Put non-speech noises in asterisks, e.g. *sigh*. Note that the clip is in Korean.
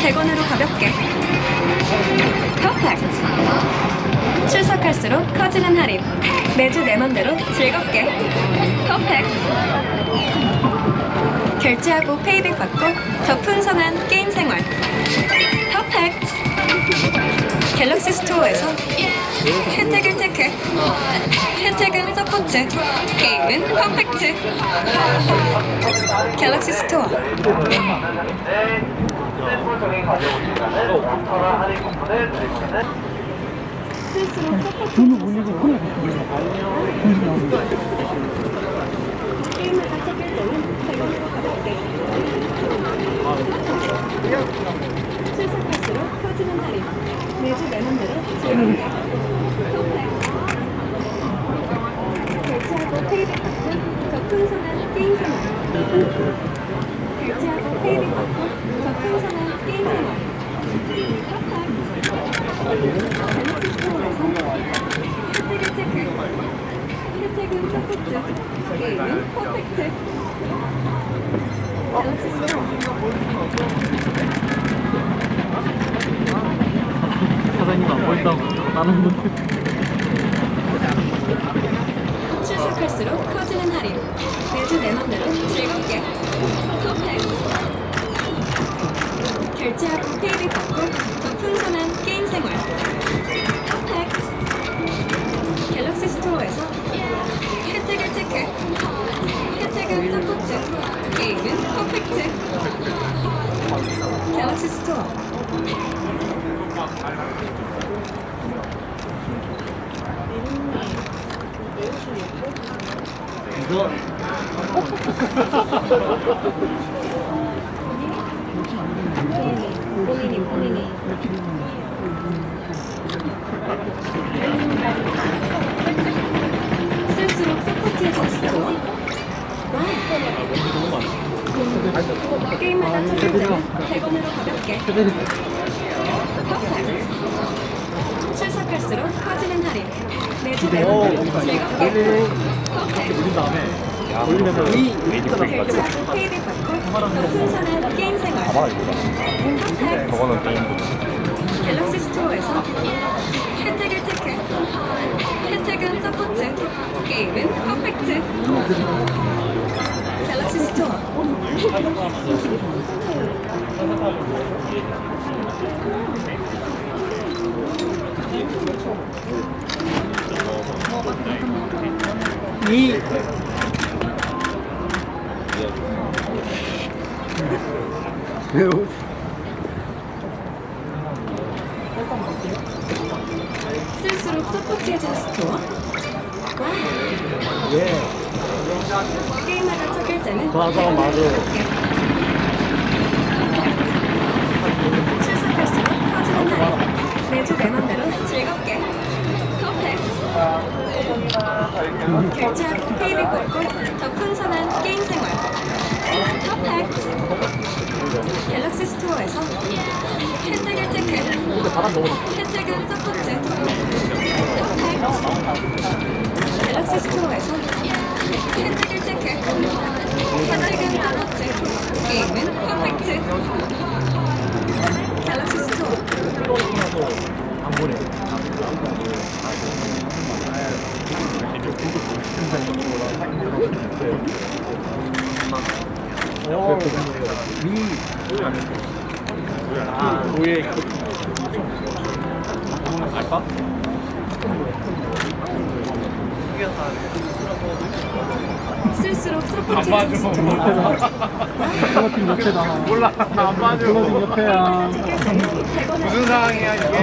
100원으로 가볍게. 퍼펙트. 출석할수록 커지는 할인. 매주 내 맘대로 즐겁게. 퍼펙트. 결제하고 페이백 받고 더 풍성한 게임 생활. 퍼펙트. 갤럭시 스토어에서 혜택을 체크. 혜택은 서포트. 게임은 퍼펙트. 갤럭시 스토어. 샘플적인 가져오시면 5,000원 할인 쿠폰을 드리거든. 돈을 올리고 거 출석할수록 커지는 할인. 매주 내 맘대로 즐겁게. 결제하고 페이백 받고 더 풍성한 게임 생활. 결제하고 페이백 받고 사장님 안 보인다고 나는 못 출석할수록 커지는 할인. 매주 내 맘대로 즐겁게. 퍼펙트. 결제하고 페이백 받고 더 풍성한 게임 생활. 퍼펙트. 갤럭시 스토어에서 혜택을 체크. 혜택은 서포트. 게임은 퍼펙트. 갤럭시 스토어. *laughs* 본인이 본인이. 쓸수록 서포트해줄 스토어. 와. 게임마다 첫 번째는 100원으로 가볍게. 퍼펙트. 출석할수록 커지는 할인. 매주 내 맘대로 즐겁게. 퍼펙트. 다음에 올리면서 이 결제하고 페이백 받고 더 풍성한 생활. 퍼펙트. 저거는 게임보다 갤럭시 스토어에서 혜택을 체크. 혜택은 서포트. 게임은 퍼펙트. 갤럭시 스토어. 이 쓸수록 서포트해주는 스토어. 와. 예 게임마다 첫 결제는 맞아, 맞아. 출석할수록 커지는 할인. 매주 내 맘대로 즐겁게. 퍼펙트. 결제하고 페이백 받고 더 풍성한 게임 생활. 스토어에서 혜택을 체크. 혜택은 서포트. 갤럭시 스토어에서 혜택을 체크. 혜택은 서포트. 게임은 퍼펙트. 갤럭시 스토어. 안 보내 어, 미 아, 오예 알까? 쓸수록 서포트해주는 스토어. 클로팀 옆에다 몰라 안 맞아 클로팀 옆에야 무슨 상황이야 이게?